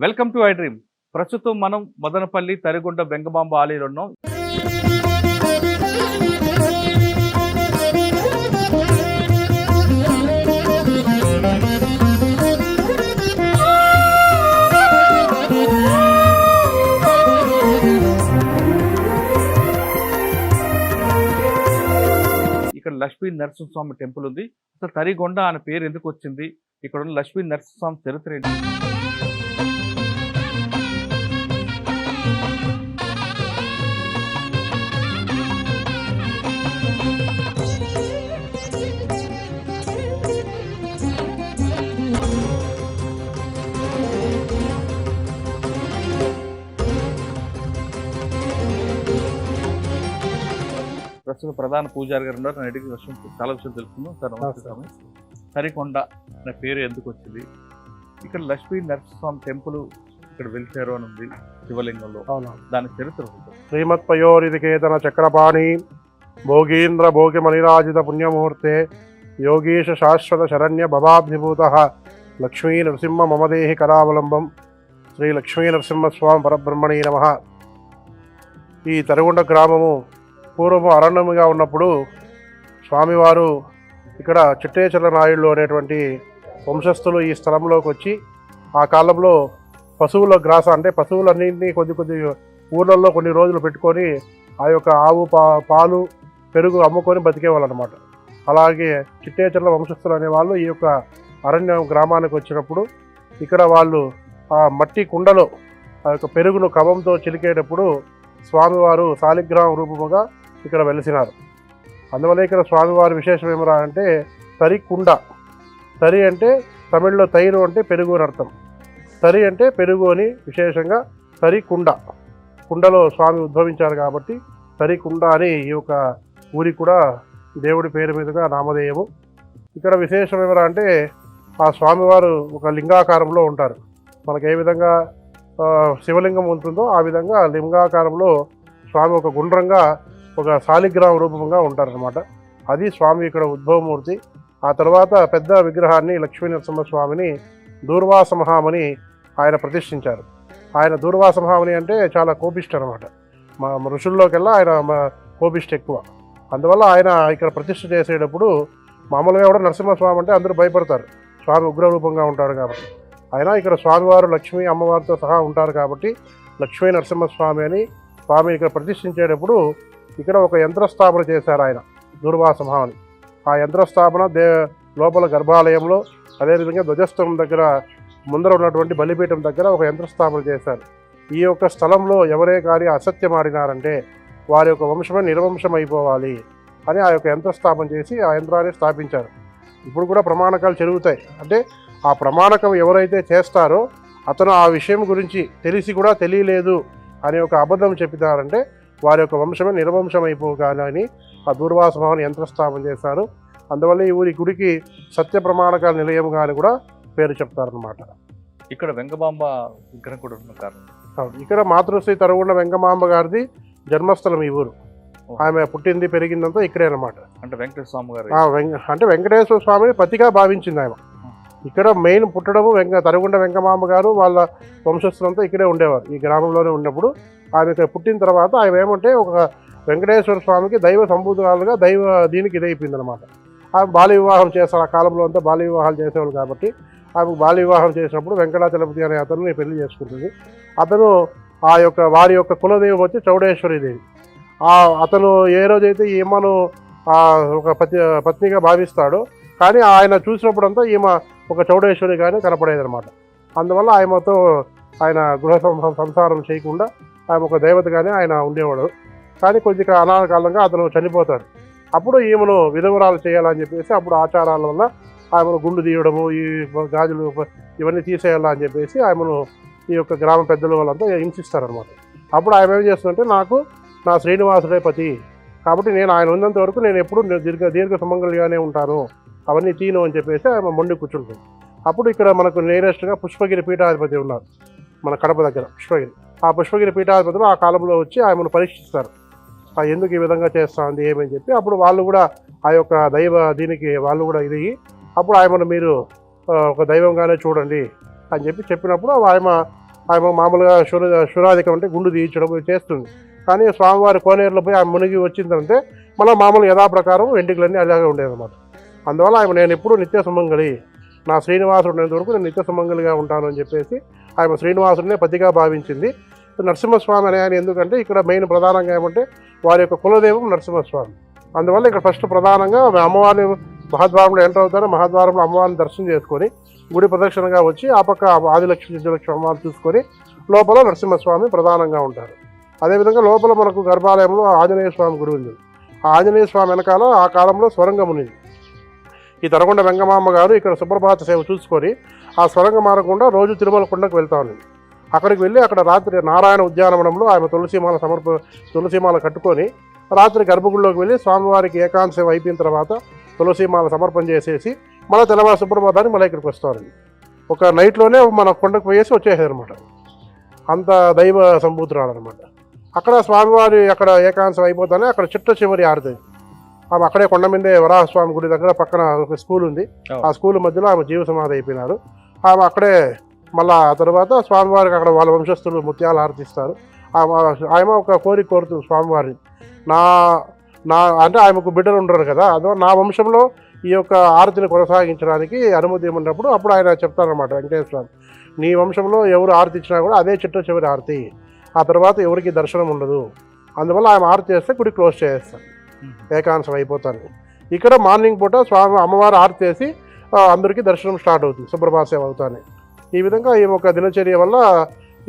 Welcome to I dream. ప్రస్తుతం మనం మదనపల్లి తరిగొండ బెంగబాంబ ఆలయంలో ఉన్నాం. ఇక్కడ లక్ష్మీ నరసింహస్వామి టెంపుల్ ఉంది. అసలు తరిగొండ అనే పేరు ఎందుకు వచ్చింది? ఇక్కడ ఉన్న లక్ష్మీ నరసింహస్వామి చరిత్ర ఏంటి? ప్రస్తుతం ప్రధాన పూజారి గారు ఉన్నారు. నేను విషయం చాలా విషయాలు తెలుసుకుందాం. సార్ నమస్తే స్వామి. తరికొండ అనే పేరు ఎందుకు వచ్చింది? ఇక్కడ లక్ష్మీ నరసింహస్వామి టెంపుల్ ఇక్కడ వెళ్తారు అని ఉంది శివలింగంలో. దాని చరిత్ర ఉంటుంది. శ్రీమత్పయోరిదికేతన చక్రపాణి భోగీంద్ర భోగిమణిరాజిత పుణ్యముహూర్తే యోగీశ శాశ్వత శరణ్య భవాబ్ధిభూత లక్ష్మీ నరసింహ మమదేహి కరావలంబం శ్రీ లక్ష్మీ నరసింహస్వామి పరబ్రహ్మణీ నమ. ఈ తరుగుండ గ్రామము పూర్వము అరణ్యముగా ఉన్నప్పుడు స్వామివారు ఇక్కడ చిట్టేచల నాయుళ్ళు అనేటువంటి వంశస్థులు ఈ స్థలంలోకి వచ్చి ఆ కాలంలో పశువుల గ్రాస అంటే పశువులన్నింటినీ కొద్ది కొద్ది ఊర్లలో కొన్ని రోజులు పెట్టుకొని ఆ యొక్క ఆవు పా పాలు పెరుగు అమ్ముకొని బతికేవాళ్ళు అనమాట అలాగే చిట్టేచర్ల వంశస్థులు అనేవాళ్ళు ఈ యొక్క అరణ్యం గ్రామానికి వచ్చినప్పుడు ఇక్కడ వాళ్ళు ఆ మట్టి కుండలో ఆ యొక్క పెరుగును కవంతో చిలికేటప్పుడు స్వామివారు శాలిగ్రామ రూపముగా ఇక్కడ వెలిసినారు. అందువల్ల ఇక్కడ స్వామివారి విశేషం ఏమరా అంటే తరి కుండ. తరి అంటే తమిళ్ళో తైరు అంటే పెరుగు అని అర్థం. తరి అంటే పెరుగు అని విశేషంగా తరి కుండ కుండలో స్వామి ఉద్భవించారు కాబట్టి తరి కుండ అని ఈ యొక్క ఊరి కూడా దేవుడి పేరు మీదుగా నామధేయము. ఇక్కడ విశేషం ఏమరా అంటే ఆ స్వామివారు ఒక లింగాకారంలో ఉంటారు. మనకు ఏ విధంగా శివలింగం ఉంటుందో ఆ విధంగా లింగాకారంలో స్వామి ఒక గుండ్రంగా ఒక శాలిగ్రామ రూపంగా ఉంటారనమాట అది స్వామి ఇక్కడ ఉద్భవమూర్తి. ఆ తర్వాత పెద్ద విగ్రహాన్ని లక్ష్మీ నరసింహ స్వామిని దూర్వాస మహామని ఆయన ప్రతిష్ఠించారు. ఆయన దూర్వాస మహామని అంటే చాలా కోపిష్ట అనమాట మా ఋషుల్లోకెల్లా ఆయన మా కోపిష్ట ఎక్కువ. అందువల్ల ఆయన ఇక్కడ ప్రతిష్ఠ చేసేటప్పుడు మామూలుగా కూడా నరసింహస్వామి అంటే అందరూ భయపడతారు. స్వామి ఉగ్రరూపంగా ఉంటారు కాబట్టి. ఆయన ఇక్కడ స్వామివారు లక్ష్మీ అమ్మవారితో సహా ఉంటారు కాబట్టి లక్ష్మీ నరసింహస్వామి అని స్వామి ఇక్కడ ప్రతిష్ఠించేటప్పుడు ఇక్కడ ఒక యంత్రస్థాపన చేశారు ఆయన దూర్వాస మహామని. ఆ యంత్రస్థాపన దే లోపల గర్భాలయంలో అదేవిధంగా ధ్వజస్తంభం దగ్గర ముందర ఉన్నటువంటి బలిపీఠం దగ్గర ఒక యంత్రస్థాపన చేశారు. ఈ యొక్క స్థలంలో ఎవరే కానీ అసత్యం ఆడినారంటే వారి యొక్క వంశమే నిర్వంశం అయిపోవాలి అని ఆ యొక్క యంత్రస్థాపన చేసి ఆ యంత్రాన్ని స్థాపించారు. ఇప్పుడు కూడా ప్రమాణకాలు జరుగుతాయి. అంటే ఆ ప్రమాణకం ఎవరైతే చేస్తారో అతను ఆ విషయం గురించి తెలిసి కూడా తెలియలేదు అనే ఒక అబద్ధం చెప్పినారంటే వారి యొక్క వంశమే నిర్వంశం అయిపోగానని ఆ దూర్వాసభావన యంత్రస్థాపన చేశారు. అందువల్ల ఈ ఊరి గుడికి సత్య ప్రమాణకాల నిలయంగా కూడా పేరు చెప్తారనమాట ఇక్కడ వెంగమాంబ విగ్రహం కూడా ఉన్న కారణం. ఇక్కడ మాతృశ్రీ తరుగుండ వెంకమాంబ గారిది జన్మస్థలం ఈ ఊరు. ఆమె పుట్టింది పెరిగిందంతా ఇక్కడే అనమాట అంటే వెంకటేశ్వర స్వామి గారు అంటే వెంకటేశ్వర స్వామిని పతిగా భావించింది ఆమె. ఇక్కడ మెయిన్ పుట్టడము వెంక తరుగుండ వెంకమాంబ గారు వాళ్ళ వంశస్థులంతా ఇక్కడే ఉండేవారు. ఈ గ్రామంలోనే ఉన్నప్పుడు ఆమె ఇక్కడ పుట్టిన తర్వాత ఆమె ఏమంటే ఒక వెంకటేశ్వర స్వామికి దైవ సంబూతురాలుగా దైవ దీనికి ఇదైపోయింది అనమాట ఆమె బాల్య వివాహం చేస్తారు ఆ కాలంలో అంతా బాల్య వివాహాలు చేసేవాళ్ళు కాబట్టి ఆమెకు బాల్య వివాహం చేసినప్పుడు వెంకటాచలపతి అనే అతను పెళ్ళి చేసుకుంటుంది. అతను ఆ యొక్క వారి యొక్క కులదైవం వచ్చి చౌడేశ్వరిదేవి ఆ అతను ఏ రోజైతే ఈమెను అమ్మను ఒక పతి పత్నిగా భావిస్తాడో కానీ ఆయన చూసినప్పుడంతా ఈమె ఒక చౌడేశ్వరి కానీ అందువల్ల ఆయనతో ఆయన గృహ సంసారం చేయకుండా ఆమె ఒక దేవతగానే ఆయన ఉండేవాడు. కానీ కొద్ది అనాకాలంగా అతను చనిపోతాడు. అప్పుడు ఈమెను విధవరాలు చేయాలని చెప్పేసి అప్పుడు ఆచారాల వల్ల ఆమెను గుండు తీయడము ఈ గాజులు ఇవన్నీ తీసేయాలా అని చెప్పేసి ఆమెను ఈ యొక్క గ్రామ పెద్దల వాళ్ళంతా హింసిస్తారనమాట అప్పుడు ఆమె ఏం చేస్తుందంటే నాకు నా శ్రీనివాసుడే పతి. కాబట్టి నేను ఆయన ఉన్నంత వరకు నేను ఎప్పుడు దీర్ఘ దీర్ఘ సుమంగళిగానే ఉంటాను. అవన్నీ తీను అని చెప్పేసి ఆమె మొండి కూర్చుంటుంది. అప్పుడు ఇక్కడ మనకు నేరెస్ట్గా పుష్పగిరి పీఠాధిపతి ఉన్నారు. మన కడప దగ్గర పుష్పగిరి. ఆ పుష్పగిరి పీఠాధిపతులు ఆ కాలంలో వచ్చి ఆమెను పరీక్షిస్తారు. ఆ ఎందుకు ఈ విధంగా చేస్తుంది ఏమని చెప్పి అప్పుడు వాళ్ళు కూడా ఆ యొక్క దైవ దీనికి వాళ్ళు కూడా ఇది అప్పుడు ఆయమను మీరు ఒక దైవంగానే చూడండి అని చెప్పి చెప్పినప్పుడు ఆయమ ఆయమ మామూలుగా శుర శురాధికం అంటే గుండు తీయించడం చేస్తుంది. కానీ స్వామివారి కోనేరులో పోయి ఆమె మునిగి వచ్చిందంటే మళ్ళీ మామూలు యథాప్రకారం వెంటికలన్నీ అలాగే ఉండేదన్నమాట. అందువల్ల ఆమె నేను ఎప్పుడూ నిత్య సుమంగళి నా శ్రీనివాసుడు ఉన్నంత వరకు నేను నిత్య సుమంగళిగా ఉంటాను అని చెప్పేసి ఆయన శ్రీనివాసుడినే పతిగా భావించింది. నరసింహస్వామి అనే ఆయన ఎందుకంటే ఇక్కడ మెయిన్ ప్రధానంగా ఏమంటే వారి యొక్క కులదైవం నరసింహస్వామి. అందువల్ల ఇక్కడ ఫస్ట్ ప్రధానంగా అమ్మవారిని మహాద్వారంలో ఎంటర్ అవుతారో మహాద్వారంలో అమ్మవారిని దర్శనం చేసుకొని గుడి ప్రదక్షిణగా వచ్చి ఆ పక్క ఆదిలక్ష్మి సిద్ధలక్ష్మి అమ్మవారిని చూసుకొని లోపల నరసింహస్వామి ప్రధానంగా ఉంటారు. అదేవిధంగా లోపల మనకు గర్భాలయంలో ఆంజనేయ స్వామి గుడి ఉంది. ఆ ఆంజనేయ స్వామి వెనకాల ఆ కాలంలో స్వరంగం ఉంది. ఈ తరగొండ వెంగమామ్మ గారు ఇక్కడ సుప్రభాత సేవ చూసుకొని ఆ స్వరంగం మారకుండా రోజు తిరుమల కొండకు వెళ్తా ఉంది. అక్కడికి వెళ్ళి అక్కడ రాత్రి నారాయణ ఉద్యానవనంలో ఆమె తులసిమాల సమర్ప తులసిమాల కట్టుకొని రాత్రి గర్భగుడిలోకి వెళ్ళి స్వామివారికి ఏకాంత సేవ అయిపోయిన తర్వాత తులసిమాల సమర్పణ చేసేసి మళ్ళీ తెల్లవారు సుప్రభాతానికి మళ్ళీ ఇక్కడికి వస్తారు. ఒక నైట్లోనే మన కొండకు పోయేసి వచ్చేసారు అనమాట అంత దైవ సంభూతురాలు అనమాట అక్కడ స్వామివారి అక్కడ ఏకాంతం అయిపోతానే అక్కడ చిట్ట చివరి ఆరుతుంది. ఆమె అక్కడే కొండ మీదే వరాహస్వామి గుడి దగ్గర పక్కన ఒక స్కూల్ ఉంది. ఆ స్కూల్ మధ్యలో ఆమె జీవ సమాధి అయిపోయినారు. ఆమె అక్కడే మళ్ళా ఆ తర్వాత స్వామివారికి అక్కడ వాళ్ళ వంశస్థులు ముత్యాలు ఆరతిస్తారు. ఆమె ఆమె ఒక కోరిక కోరుతుంది స్వామివారిని. నా నా అంటే ఆమెకు బిడ్డలు ఉండరు కదా. అదో నా వంశంలో ఈ యొక్క ఆరతిని కొనసాగించడానికి అనుమతి ఇవ్వనప్పుడు అప్పుడు ఆయన చెప్తారనమాట వెంకటేశ్వర నీ వంశంలో ఎవరు ఆరతి ఇచ్చినా కూడా అదే చిట్ట చివరి ఆరతి. ఆ తర్వాత ఎవరికి దర్శనం ఉండదు. అందువల్ల ఆమె ఆరతి చేస్తే గుడి క్లోజ్ చేస్తారు ఏకాంశం అయిపోతాను ఇక్కడ మార్నింగ్ పూట స్వామి అమ్మవారు ఆరతి చేసి అందరికీ దర్శనం స్టార్ట్ అవుతుంది. సుప్రభాత సేవ అవుతానే. ఈ విధంగా ఈ ఒక దినచర్య వల్ల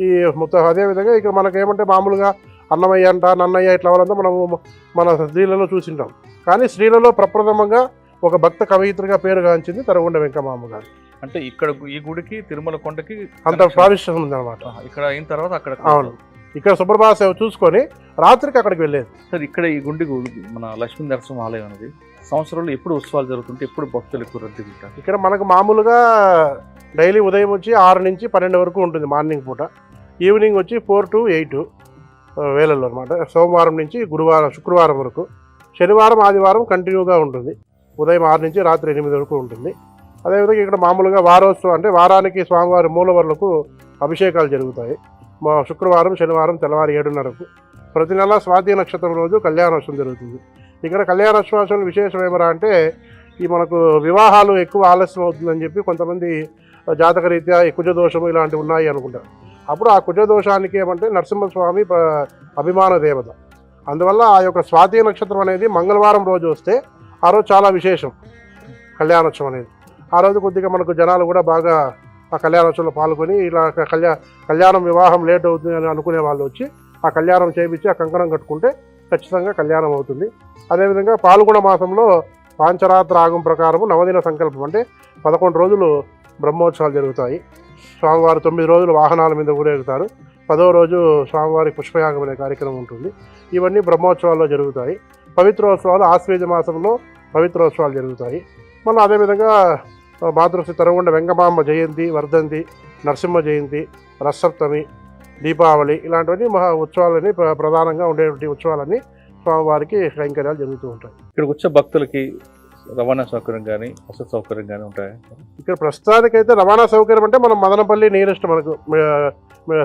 ఈ మొత్తం అదేవిధంగా ఇక్కడ మనకి ఏమంటే మామూలుగా అన్నమయ్య అంట నన్నయ్య ఇట్లా వాళ్ళంతా మనము మన స్త్రీలలో చూసింటాం. కానీ స్త్రీలలో ప్రప్రథమంగా ఒక భక్త కవయిత్రిగా పేరుగాంచింది తరగొండ వెంకమామ గారు. అంటే ఇక్కడ ఈ గుడికి తిరుమల కొండకి అంత ప్రావిష్యం ఉందన్నమాట. ఇక్కడ అయిన తర్వాత అక్కడ అవును. ఇక్కడ సుప్రభాత సేవ చూసుకొని రాత్రికి అక్కడికి వెళ్ళేది. సార్ ఇక్కడ ఈ గుండి మన లక్ష్మీ నరసింహ ఆలయం అనేది సంవత్సరంలో ఎప్పుడు ఉత్సవాలు జరుగుతుంటే ఎప్పుడు భక్తులు ఎక్కువ రద్దీ ఉంటారు? ఇక్కడ మనకు మామూలుగా డైలీ ఉదయం వచ్చి ఆరు నుంచి పన్నెండు వరకు ఉంటుంది మార్నింగ్ పూట. ఈవినింగ్ వచ్చి ఫోర్ టు ఎయిట్. వేళల్లో అనమాట సోమవారం నుంచి గురువారం శుక్రవారం వరకు. శనివారం ఆదివారం కంటిన్యూగా ఉంటుంది. ఉదయం ఆరు నుంచి రాత్రి ఎనిమిది వరకు ఉంటుంది. అదేవిధంగా ఇక్కడ మామూలుగా వారోత్సవం అంటే వారానికి స్వామివారి మూలవర్లకు అభిషేకాలు జరుగుతాయి. మా శుక్రవారం శనివారం తెల్లవారు ఏడున్నరకు. ప్రతి నెల స్వాతి నక్షత్రం రోజు కళ్యాణోత్సవం జరుగుతుంది. ఇక్కడ కళ్యాణోత్సవం విశేషం ఏమరా అంటే ఈ మనకు వివాహాలు ఎక్కువ ఆలస్యం అవుతుందని చెప్పి కొంతమంది జాతక రీత్యా దోషము ఇలాంటివి ఉన్నాయి అనుకుంటారు. అప్పుడు ఆ కుజదోషానికి ఏమంటే నరసింహస్వామి అభిమాన దేవత. అందువల్ల ఆ యొక్క స్వాతి నక్షత్రం అనేది మంగళవారం రోజు వస్తే ఆ రోజు చాలా విశేషం కళ్యాణోత్సవం అనేది. ఆ రోజు కొద్దిగా మనకు జనాలు కూడా బాగా ఆ కళ్యాణోత్సవంలో పాల్గొని ఇలా కళ్యా కళ్యాణం వివాహం లేట్ అవుతుంది అని అనుకునే వాళ్ళు వచ్చి ఆ కళ్యాణం చేయించి ఆ కంకణం కట్టుకుంటే ఖచ్చితంగా కళ్యాణం అవుతుంది. అదేవిధంగా పాల్గొన మాసంలో పాంచరాత్ర ఆగం ప్రకారము నవదిన సంకల్పం అంటే పదకొండు రోజులు బ్రహ్మోత్సవాలు జరుగుతాయి. స్వామివారు తొమ్మిది రోజులు వాహనాల మీద ఊరేగుతారు. పదో రోజు స్వామివారి పుష్పయాగం అనే కార్యక్రమం ఉంటుంది. ఇవన్నీ బ్రహ్మోత్సవాల్లో జరుగుతాయి. పవిత్రోత్సవాలు ఆశ్వేజ మాసంలో పవిత్రోత్సవాలు జరుగుతాయి. మళ్ళీ అదేవిధంగా మాతృశ్రీ తరగొండ వెంగమాంబ జయంతి వర్ధంతి నరసింహ జయంతి రసప్తమి దీపావళి ఇలాంటివన్నీ మహా ఉత్సవాలని ప్ర- ప్రధానంగా ఉండేటువంటి ఉత్సవాలన్నీ స్వామివారికి కైంకర్యాలు జరుగుతూ ఉంటాయి. ఇక్కడికి వచ్చే భక్తులకి రవాణా సౌకర్యం కానీ వసతి సౌకర్యం కానీ ఉంటాయి? ఇక్కడ ప్రస్తుతానికైతే రవాణా సౌకర్యం అంటే మనం మదనపల్లి నియరెస్ట్ మనకు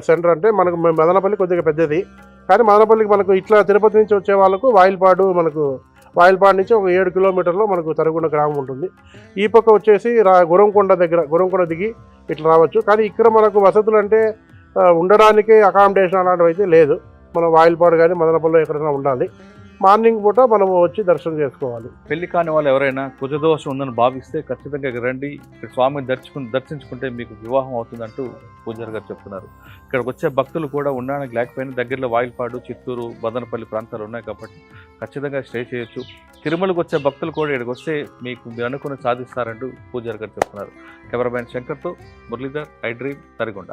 సెంటర్ అంటే మనకు మదనపల్లి కొద్దిగా పెద్దది. కానీ మదనపల్లికి మనకు ఇట్లా తిరుపతి నుంచి వచ్చే వాళ్ళకు వాయిల్పాడు మనకు వాయిల్పాడు నుంచి ఒక ఏడు కిలోమీటర్లో మనకు తరుగుండ గ్రామం ఉంటుంది. ఈ పక్క వచ్చేసి రా గురంకొండ దగ్గర గురంకొండ దిగి ఇట్లా రావచ్చు. కానీ ఇక్కడ మనకు వసతులు అంటే ఉండడానికి అకామిడేషన్ అలాంటివి అయితే లేదు. మనం వాయిల్పాడు కానీ మదనపల్లిలో ఎక్కడైనా ఉండాలి. మార్నింగ్ పూట మనము వచ్చి దర్శనం చేసుకోవాలి. పెళ్ళి కాని వాళ్ళు ఎవరైనా కుజదోషం ఉందని భావిస్తే ఖచ్చితంగా ఇక్కడ రండి. ఇక్కడ స్వామిని దర్శించుకుని దర్శించుకుంటే మీకు వివాహం అవుతుందంటూ పూజారి గారు చెప్తున్నారు. ఇక్కడికి వచ్చే భక్తులు కూడా ఉండడానికి లేకపోయినా దగ్గరలో వాయిల్పాడు చిత్తూరు బదనపల్లి ప్రాంతాలు ఉన్నాయి కాబట్టి ఖచ్చితంగా స్టే చేయొచ్చు. తిరుమలకు వచ్చే భక్తులు కూడా ఇక్కడికి వస్తే మీకు మీరు అనుకుని సాధిస్తారంటూ పూజారి గారు చెప్తున్నారు. కెమెరామ్యాన్ శంకర్తో మురళీధర్ ఐ డ్రీమ్ తరిగొండ.